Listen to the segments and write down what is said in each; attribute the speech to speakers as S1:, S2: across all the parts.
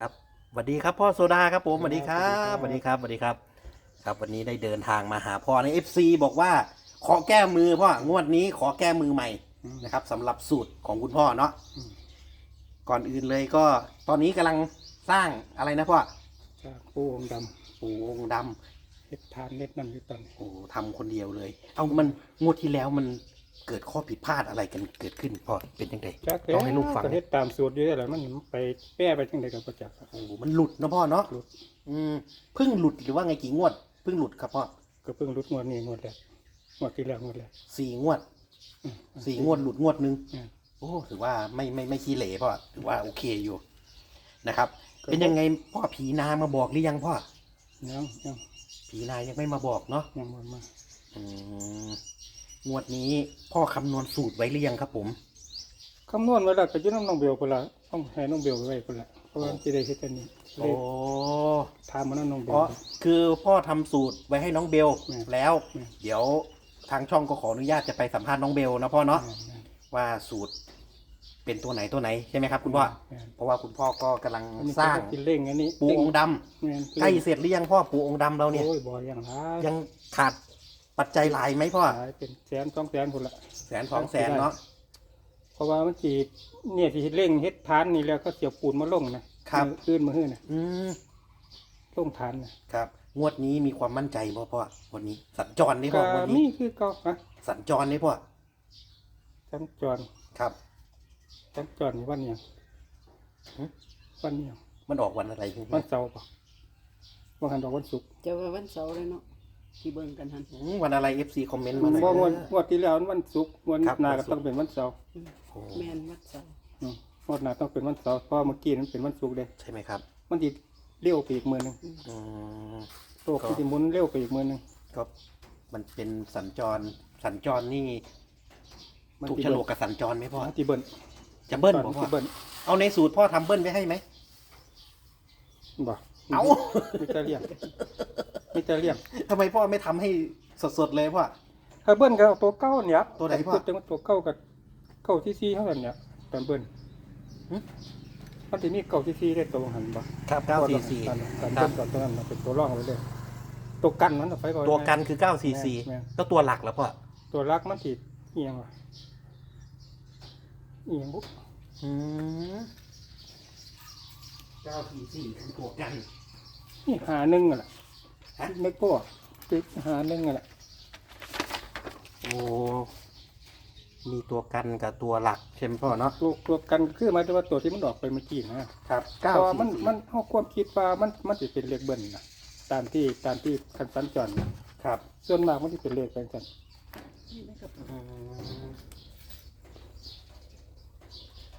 S1: ครับสวัสดีครับพ่อโซดาครับผมสวัสดีครับสวัสดีครับสวัสดีครับ ครับวันนี้ได้เดินทางมาหาพ่อใน FC บอกว่า ขอแก้มือพ่องวดนี้ขอแก้มือใหม่
S2: อืม
S1: นะครับสำหรับสูตรของคุณพ่อเนาะ
S2: อืม
S1: ก่อนอื่นเลยก็ตอนนี้กำลังสร้างอะไรนะพ่อ
S2: จากปูองค์ด
S1: ปู่องค์ดำ
S2: เฮ็ดทานเล็ดนั่นอยู่ตอนนี้ำ
S1: โอ้ทำคนเดียวเลย เอามันงวดที่แล้วมัน เกิดข้อผิดพลาดอะไรกันเกิดขึ้นพ่อเป็นยังไง
S2: จัก
S1: ต้องให้ลูกฟัง
S2: ก็เฮ็ดตามสูตรอยู่แหละมันไปแป้ไปจังไดก็บ่จักครับ
S1: โอ้มันหลุดนะพ่อเนาะ
S2: หลุด
S1: อืมเพิ่งหลุดหรือว่าไงกี่งวดเพิ่งหลุดครับพ่อ
S2: ก็เพิ่งหลุดงวดนี้งวดแรกงวดที่แล้วงวดแรก
S1: สี่งวด
S2: อืม
S1: สี่งวดหลุดงวดหนึง
S2: อืม
S1: โอ้ถือว่าไม่ไม่ไม่ขี้เหร่พ่อถือว่าโอเคอยู่นะครับเป็นยังไงพ่อผีนามาบอกหรือยังพ่อ
S2: ยังยัง
S1: ผีนายังไม่มาบอกเนาะ
S2: ยังบ่มา
S1: อืม งวดนี้พ่อคำนวณสูตรไว้หรือยังครับผม
S2: คำนวณไว้แล้วก็อยู่นำน้องเบลพุ่นละต้องให้น้องเบลไว้พุ่นละเพราะว่าสิได้เฮ็ดอันนี้เล
S1: โอ้
S2: ยถามมาน้องเบ
S1: เพ
S2: ล
S1: ราะคือพ่อทำสูตรไว้ให้น้องเบล
S2: แม่
S1: แล้ว
S2: แม่
S1: เดี๋ยวทางช่องก็ขออนุญาตจะไปสัมภาษณ์น้องเบลนะพ่อเนาะ
S2: แม่นแม่น
S1: ว่าสูตรเป็นตัวไหนตัวไหนใช่ไหมครับคุณพ่อ
S2: แม่น
S1: เพราะว่าคุณพ่อก็กำลัง
S2: อันนี้
S1: สร้าง
S2: ก็กินเร่งอันนี้
S1: ปูองค์ดำ
S2: แม่น
S1: ใกล้เสร็จหรือยังพ่อปูองค์ดำเราเนี่ย
S2: โอ้ยบ่ยังหลาย
S1: ยังขาด ปัจจัยหลายไหมพ่อ
S2: หลายเป็นแสนสองแสนพุ่นละ
S1: แสนสองแสนเนาะ
S2: เพราะว่ามันจีเนี่ยที่เร่งเฮ็ดฐานนี่แล้วก็เสียบปูนมาลงนะครับมืออื่นมาเฮือนะ
S1: อืม
S2: ลงฐานนะครับ
S1: งวดนี้มีความมั่นใจพ่อพ่อวันนี้ สัญจรนี่พ่
S2: ก็
S1: อวัน
S2: มี
S1: นี้
S2: คือเก่าฮะ
S1: สัญจรนี่พ่อ
S2: จันจร
S1: ครับ
S2: จันจรนี่วันเนี่ยง
S1: หึ
S2: วันเนี่ยง
S1: มันออกวันอะไร
S2: วันเสาร์ป่ะวันหันดอกวันศุกร์
S3: จะว่าวันเสาร์เลยเนาะ ที่เบิ่งกันหัน
S1: อืมวันอะไรเอฟซีคอมเมนต์มาหน่อย
S2: บ่งวด
S1: นะ
S2: งวดที่แล้วมันวันศุกร์งวด
S1: ครับ
S2: หน้า
S1: วั
S2: ก็
S1: นศุกร์
S2: ต้องเป็นวันเสาร์
S1: โอ้
S3: แม่นวันเสาร์
S2: อืมงวดหน้าต้องเป็นวันเสาร์เพราะเมื่อกี้มันเป็นวันศุกร์เลย
S1: ใช่ไหมครับ
S2: มันสิเร็วไปอีกมือหนึง
S1: อืม
S2: โลกมันสิหมุนเร็วไปอีกมือหนึง
S1: ก็มันเป็นสัญจร สัญจรนี่
S2: มัน
S1: ถูก
S2: สิ
S1: โฉลกกับสัญจรไหมพ่อ
S2: มันสิเบิ้ล
S1: จะเบิ้ล
S2: ต
S1: บ
S2: อ
S1: อนกพ่อ
S2: สิเบิ้ล
S1: เอาในสูตรพ่อทำเบิ้ลไว้ให้ไหม
S2: บ่
S1: เอา
S2: มีแต่เลี้ย งมีแต่เลี้ยง
S1: ทำไมพ่อไม่ทำให้สดๆเลยพ่อ
S2: ถ้าเบิ้ลก็เอาตัวเก้าเนี่ย
S1: ตัวไหนพ่อ
S2: จังว่าตัวเก้ากับเก้าที่สี่เท่านั้นเนี่ยตอนเบิ้ล
S1: หึ
S2: มันจะมีเก้าที่สี่ได้ตัวหันบ่
S1: ครับเก้าสี่สี่
S2: ตอนตอน
S1: ครั
S2: เบิ้
S1: บ
S2: ลก่อนตัวนั้นน่ะเป็นตัวร่องไว้เลยตัวกันมันเอาไปก่อน
S1: ตัวกันคือเก้าสี่สี่
S2: แม่น
S1: แล้วตัวหลักแล้วพ่อ
S2: ตัวรักมันติดเอียงวะเอียงบุ๊
S1: อืมเก้าสี่สี่คือตัวกัน
S2: นี่หาหนึ่งอะล่ะ
S1: ฮะ
S2: ไม่ก็ติดหาหนึ่งอะล่ะ
S1: โอ้มีตัวกันกับตัวหลักใช่ไหมพ่อเนาะ
S2: ตัวตัวกันคือหมายถึงว่าตัวที่มันออกไปเมื่อกี้นะครับเพ
S1: เก้า
S2: ราะว่า
S1: สี่
S2: มัน
S1: สี่
S2: มันเฮาความคิดว่ามันมันจะเป็นเลขเบิ้ลนะตามที่ตามที่คันสัญจรนะ
S1: ครับ
S2: ส่วนมากมันจะเป็นเลขกันกัน
S1: อืม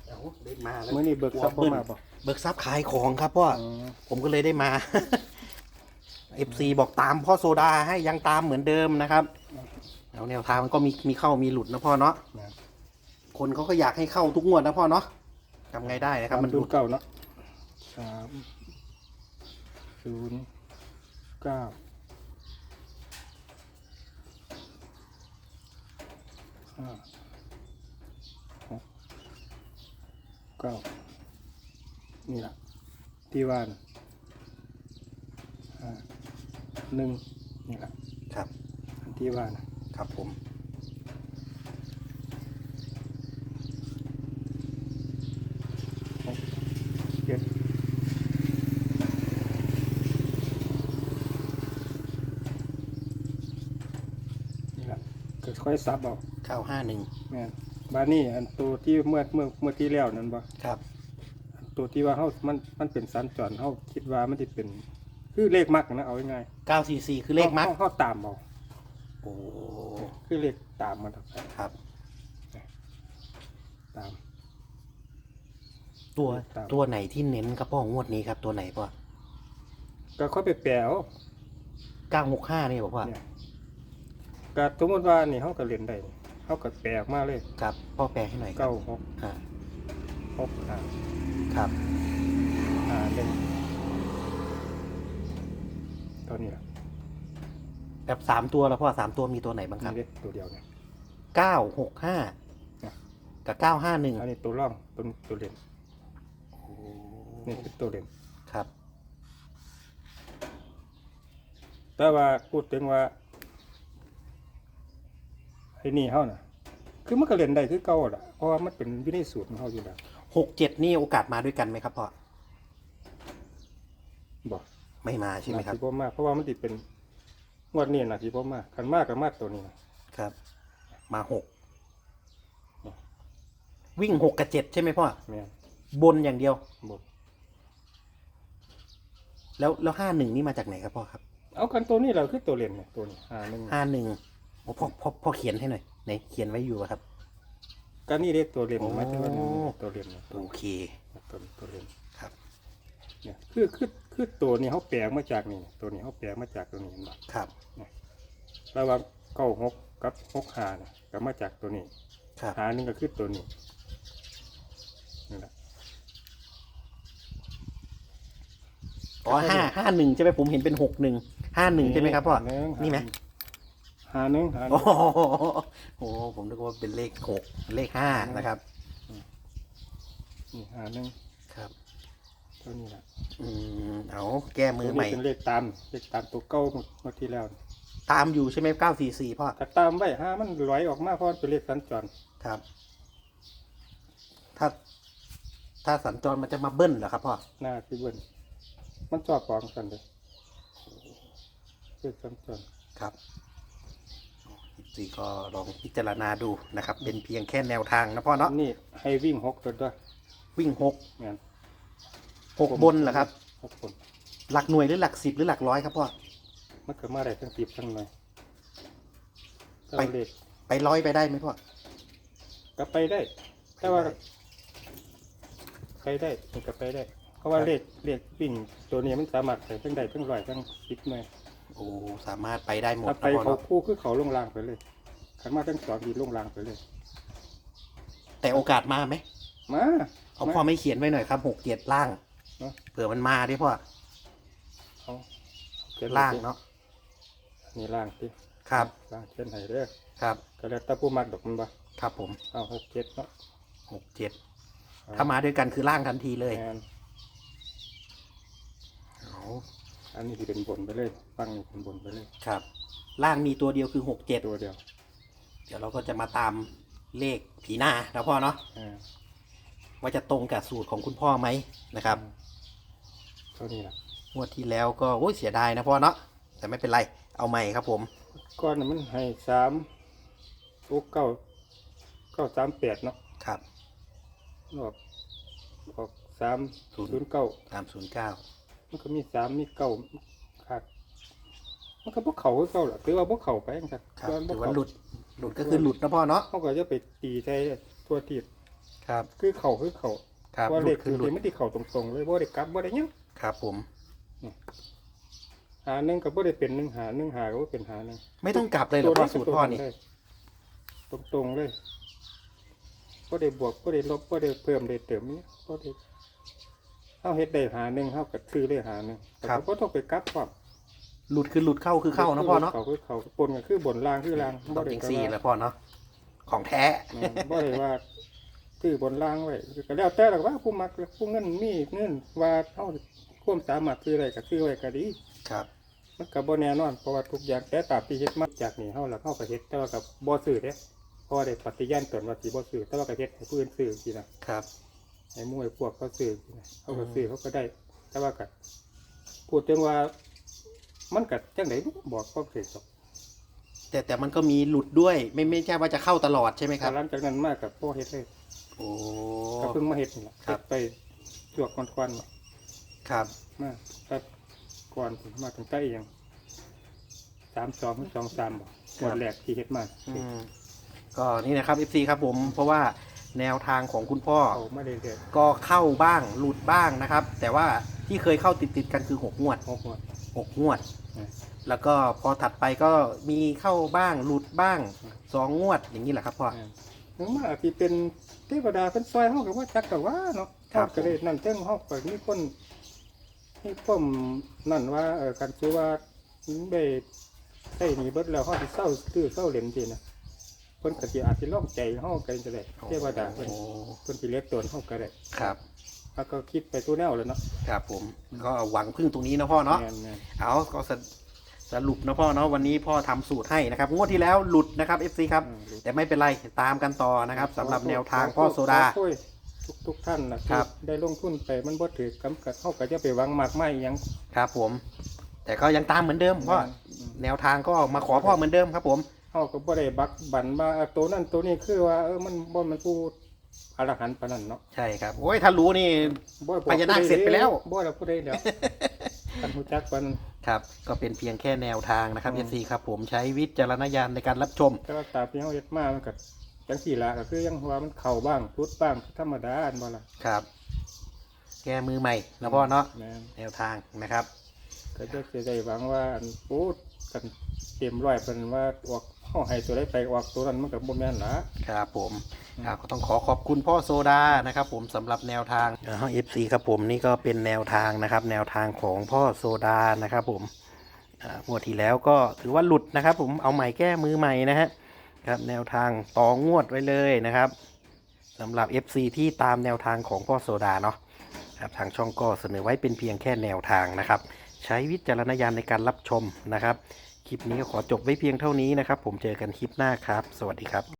S1: เดี๋ยวได้มาแล้ว
S2: เมื่อนี้เบิกทรัพย์บ่มาบ่
S1: เบิกทรัพย์ขายของครับพ่อ
S2: อ๋อ
S1: ผมก็เลยได้มา เอฟซีบอกตามพ่อโซดาให้ยังตามเหมือนเดิมนะครับแล้วแนวทางมันก็มีมีเข้ามีหลุดนะพ่อเนาะ
S2: นะ
S1: คนเขาก็อยากให้เข้าทุกงวดนะพ่อเนาะทำไงได้นะครับ มันหลุด
S2: เก้าเนาะสามศูนย์เก้าห้าหกเก้านี่แหละที่ว่านา หนึ่งนี่ล่ะ
S1: ครับ
S2: อันที่ว่านะ
S1: ครับผม
S2: หกเจ็ดนี่ล่ะก็ค่อยซับเอา
S1: เก้าห้าหนึ่ง
S2: แม่นบานี่อันตัวที่เมื่อเมื่อเมื่อที่แล้วนั่นบ่
S1: ครับ
S2: อันตัวที่ว่าเฮามันมันเป็นสัญจรเฮาคิดว่ามันสิเป็น คือเลขมักนะเอาง่าย
S1: เก้าสี่สี่คือเลขมัด
S2: ฮาเฮาตามเอา
S1: โอ้
S2: คือเลขตามมันครับ
S1: ครับ
S2: ตาม
S1: ตัว
S2: ตาม
S1: ตัวไหนที่เน้นครับพ่องวดนี้ครับตัวไหนพ่อ
S2: ก็ค่อยไปแปลเอา
S1: เก้าหกห้านี่บอกว่า
S2: เนี่ยก็สมมติว่านี่เฮาก็เรียนได้นี่เฮาก็แปลออกมาเลย
S1: ครับ พ่อแปลให้หน่อยครั
S2: เก้า
S1: บ
S2: หก
S1: อ่า
S2: หกห้า
S1: ครับ
S2: ห้าหนึ่ง ตัวนี้ล่ะ
S1: แบบสามตัวแล้วพ่อสามตัวมีตัวไหนบ้างครับ
S2: นี่เด็ตัวเดียวเนี่ย
S1: เก้าหกห้า
S2: เนี่ย
S1: กับเก้าห้าหนึ่ง
S2: อันนี้ตัวร่องตัวตัวเรียนนี่คือตัวเรียน
S1: ครับ
S2: แต่ว่าพูดถึงว่าไอ้นี่เฮาน่ะ คือมันก็เล่นได้คือเก่าล่ะเพราะว่ามันเป็นวินัยสูตรของเฮาอยู่แล้ว
S1: หกเจ็ดนี่โอกาสมาด้วยกันไหมครับพ่อ
S2: บ่
S1: ไม่มาใช่ไหมครับ
S2: น่าสิบ่มากเพราะว่ามันติเป็นงวดนี้น่ะสิบ่มากคันมากก็มากตัวนี้นะครับ
S1: มาหกวิ่งหกกับเจ็ดใช่ไหมพ่อ
S2: แม่น
S1: บนอย่างเดียว
S2: บ่
S1: แล้วแล้วห้าหนึ่งนี่มาจากไหนครับพ่อครับ
S2: เอากันตัวนี้เราคือตัวเล่นเนี่ยตัวนี้หาหนึง
S1: ห้าหนึ่งโอ้พ่อพ่อพ่อเขียนให้หน่อยไหนเขียนไว้อยู่อะครับ
S2: ก็นี่เด้ตัวเล่น
S1: โอ้
S2: หมายถึงว่านี่ตัวเล่นเนี่ย
S1: โอเค
S2: ตัวตัวเล่น
S1: ครับ
S2: เนี่ยคือคือ คือตัวนี้เขาแปลงมาจากนี่ตัวนี้เขาแปลงมาจากตัวนี้เห็นบ่
S1: ครับ
S2: แล้วว่าเก้าหกกับหกหาเนี่ยก็มาจากตัวนี้
S1: ครับ
S2: หาหนึงก็คือตัวนี้นี่แหละ
S1: อ๋อห้าห้าหนึ่งใช่ไหมผมเห็นเป็นหกหนึ่งห้าหนึ่งใช่ไหมครับพ่อ
S2: หง
S1: นี่ไหม
S2: หาหนึ่งหาห
S1: โอ้
S2: นึ่ง
S1: โหโอ้โหผมนึกว่าเป็นเลขหกเลขห้านะครับ
S2: นี่หาหนึ่ง
S1: ครับ
S2: ตัวนี้แหละ
S1: อืมเอาแก้มื
S2: ตัว
S1: อใหม่
S2: นี้เป็นเลขตามเลขตามตัวเก้าเมื่อที่แล้ว
S1: ตามอยู่ใช่ไหมเก้าสี่สี่พ่อ
S2: ถ้าตามไว้หามันลอยออกมาเพราะมันเป็นเลขสัญจร
S1: ครับ ถ้า ถ้าสัญจรมันจะมาเบิ้ลเหรอครับพ่อ
S2: หน้าที่เบิ้นมันชอบของกันเลยเลขสัญจร
S1: ครับสี่ก็ลองพิจารณาดูนะครับ เป็นเพียงแค่แนวทางนะพ่อเนาะ
S2: นี่ให้วิ่งหกตัวด้วย
S1: วิ่งหก
S2: แม่น
S1: หกบนเหรอครับ
S2: หกคน
S1: หลักหน่วยหรือหลักสิบหรือหลักร้อยครับพ่อ
S2: มันก็มาได้ทั้งสิบทั้งหน่อยแต่
S1: ไป
S2: ว่าเลข
S1: ไปร้อยไปได้ไหมพ่อ
S2: ก็ไปได้ แต่ว่า ไปได้มันก็ไปได้ เพราะว่าเลขเลขวิ่งตัวนี้มันสามารถใส่ทั้งใดทั้งร้อยทั้งสิบหน่วย
S1: โอ้สามารถไปได้หมด
S2: ถ้า
S1: นะ
S2: ไป
S1: พ่อ
S2: เขา
S1: เนาะ
S2: คู่คือเขาลงรางไปเลยขันมาทั้งสองดีลงรางไปเลย
S1: แต่โอกาสมาไหม
S2: มา
S1: เอาพ่อไม่เขียนไว้หน่อยครับหกเจ็ดล่าง
S2: เนาะ
S1: เผื่อมันมาดิพ่อ
S2: เอาเขียน
S1: ล่างเนาะ
S2: นี่ล่างสิ
S1: ครับ
S2: ล่างเขียนให้เด้อ
S1: ครับ
S2: ก็แล้วแต่ผู้มักดอกมันบ่
S1: ครับผม
S2: เอาหกเจ็ดเนาะ
S1: หกเจ็ดถ้ามาด้วยกันคือล่างทันทีเลย
S2: แม่น
S1: เอา
S2: อันนี้ที่เป็นบนไปเลยฟังนี่เป็นบนไปเลย
S1: ครับ ล่างมีตัวเดียวคือหกเจ็ด
S2: ตัวเดียว
S1: เดี๋ยวเราก็จะมาตามเลขผีหน้านะพ่อเนาะ
S2: อ่า
S1: ว่าจะตรงกับสูตรของคุณพ่อไหมนะครับ
S2: เท่านี้ล่ะ
S1: งวดที่แล้วก็โอ้ยเสียดายนะพ่อเนาะแต่ไม่เป็นไรเอาใหม่ครับผม
S2: ก้อนน่ะมันให้สามโอ้เก้าเก้าสามแปดเนาะ
S1: ครับ
S2: ออกออกสาม
S1: ศูนย์
S2: ศูนย์เก้า
S1: สามศูนย์เก้า
S2: มันก็มีสามมีเก้าขาดมันก็พวกเขาคือเก้าหรอถือว่าพวกเขาไปครับ
S1: ครับ
S2: ส่นบ่
S1: ถือว่า
S2: เข้
S1: หลุดหลุดก็คือหลุดนะพ่อเนาะ
S2: เขาก็จะไปตีใช้ทั่วทีบ
S1: ครับ
S2: คือเขาคือเขา
S1: ครับ
S2: ว่า
S1: ห
S2: เล
S1: ลุ
S2: ข
S1: ด
S2: คื
S1: คืออหลุด
S2: ไม่ได้เขาตรงๆเลยบ่ได้กลับบ่ได้หยัง
S1: ครับผม
S2: หาหนึ่งก็บ่ได้เป็นหนึ่งหาหนึ่งหาก็บ่เป็นหาหนึ่ง
S1: ไม่ต้องกลับเลยเหรอพ่อสูตรพ่อนี่
S2: ตรงตรงๆเลยบ่ได้บวกบ่ได้ลบบ่ได้เพิ่มได้เติมนี่บ่ได้เฮาเฮ็ดได้หาหนึ่งเฮาก็ซื้อได้หาหนึ่งแต่ก็บ่ต้องไปกลับพร้อม
S1: หลุดคือหลุดเข้าคือเข้านะพ่อเนาะ
S2: เขาคือเขาปนกันคือบนล่างคือล่าง
S1: ต้อง
S2: ได้
S1: จริงซีแหล้วพ่อเนาะของแท้
S2: อืมบ่ได้ว่าคือบนล่างไว้ก็แล้วแต่หรอกว่าผู้มักผู้เงินมีเงินว่าเฮา ความสามารถซื้ออะไรก็ซื้อไว้ก็ดี
S1: ครับ
S2: มันก็บ่แน่นอนเพราะว่าทุกอย่างแต่ตามที่เฮ็ดมาจากนี้เฮาแล้วเฮาก็เฮ็ดแต่ว่าก็บ่ซื้อเด้เพราะว่าได้ปฏิญาณตนว่าสิบ่ซื้อแต่ว่าก็เฮ็ดให้ผู้อื่นซื้อสินะครับให้หมู่ให้พวกเขาซื้อสินะเขาก็ซื้อเขาก็ได้ แต่ว่าก็พูดถึงว่า มันก็จังไดบอกความเสร็จจบ
S1: แต่แต่มันก็มีหลุดด้วย ไม่ไม่ใช่ว่าจะเข้าตลอดใช่ไหมครับ
S2: หลังจากนั้นมากับพ่อเฮ็ดเลย
S1: โอ้
S2: ก็เพิ่งมาเฮ็ดนี่ล่ะ
S1: ครับ
S2: เฮ็ดไปจวกควันๆมา
S1: ครับ
S2: มาแต่ก่อนผมมาถึงใต้เองสามสองสองสามบ่งวดแรกที่เฮ็ดมา
S1: อืมก็นี่นะครับ FC ครับผมเพราะว่าแนวทางของคุณพ่อ
S2: เอามาเรื่อย
S1: ก็เข้าบ้างหลุดบ้างนะครับ แต่ว่าที่เคยเข้าติดติดๆกันคือหกงวด
S2: ๆหกงวด
S1: หกงวด
S2: อืม
S1: แล้วก็พอถัดไปก็มีเข้าบ้างหลุดบ้างสองงวดอย่างนี้แหละครับพ่อ
S2: ถึงมาที่เป็นเทวดาเป็นซอยเฮาก็ว่าจักก็ว่าเนาะ
S1: ครับ
S2: เฮาก็ได้นั่นเทิงเฮาก็มีคน มีความนั่นว่าเออกันคือว่าได้ได้หนีเบิดแล้วเฮาสิเศร้าตื้อเศร้าเหรียญสินะเพิ่นก็สิอาจสิลอกใจเฮากันจะได้เทวดาเพิ่น
S1: โอ้
S2: เพิ่นสิเรียกตนเฮาก็ได้
S1: ครับ
S2: เฮแล้วก็คิดไปตัวแนวเลยเนาะ
S1: ครับผมก็หวังพึ่งตรงนี้นะพ่อเนาะ
S2: แม่น
S1: เอาก็สสรุปนะพ่อเนาะวันนี้พ่อทำสูตรให้นะครับงวดที่แล้วหลุดนะครับ FC ครับ
S2: ๆอืม
S1: แต่ไม่เป็นไรตามกันต่อนะครับสำหรับแนวทางพ่อโซดา
S2: ขอโทษทุกทุกท่านนะครับ ได้ลงทุนไปมันบ่ถือกำกัดเฮาก็จะไปหวังมากไม่ยัง
S1: ครับผม แต่ก็ยังตามเหมือนเดิมพ่อแนวทางก็มาขอพ่อเหมือนเดิมครับผม
S2: เฮาก็บ่ได้บักบันมาเอาตัวนั้นตัวนี้คือว่าเออมันบ่มันผู้อรหันต์ปานนั้นเนาะ
S1: ใช่ครับโอ้ยถ้ารู้นี่
S2: บ่บอก
S1: พญานาคเสร็จไปแล้ว
S2: บ่แล้วผู้ใดแล้วกันฮู้จักปานนั้น
S1: ครับก็เป็นเพียงแค่แนวทางนะครับ
S2: อืม
S1: FC ครับผมใช้วิจารณญาณในการรับชม
S2: แต่ว่าตามที่เฮาเฮ็ดมามันก็ จังซี่ล่ะก็คือยังว่ามันเข้าบ้างทุดบ้างธรรมดาอันบ่ล่ะ
S1: ครับ แก้มือใหม่นะพ่อเนาะ
S2: แม่น
S1: แนวทางนะครับ
S2: ก็จะสิได้หวังว่าอันโอ้กันเต็มร้อยเพิ่นว่าออกเฮาให้ตัวใดไปออกตัวนั้นมันก็บ่แม่นล่ะ
S1: ครับผมครับก็ต้องขอขอบคุณพ่อโซดานะครับผมสำหรับแนวทางเอฟซีครับผมนี่ก็เป็นแนวทางนะครับ แนวทางของพ่อโซดานะครับผมอ่างวดที่แล้วก็ถือว่าหลุดนะครับ ผมเอาใหม่แก้มือใหม่นะฮะ ครับแนวทางต่องวดไว้เลยนะครับสำหรับ FC ที่ตามแนวทางของพ่อโซดาเนาะครับทางช่องก็เสนอไว้เป็นเพียงแค่แนวทางนะครับ ใช้วิจารณญาณในการรับชมนะครับ คลิปนี้ก็ขอจบไว้เพียงเท่านี้นะครับ ผมเจอกันคลิปหน้าครับ สวัสดีครับ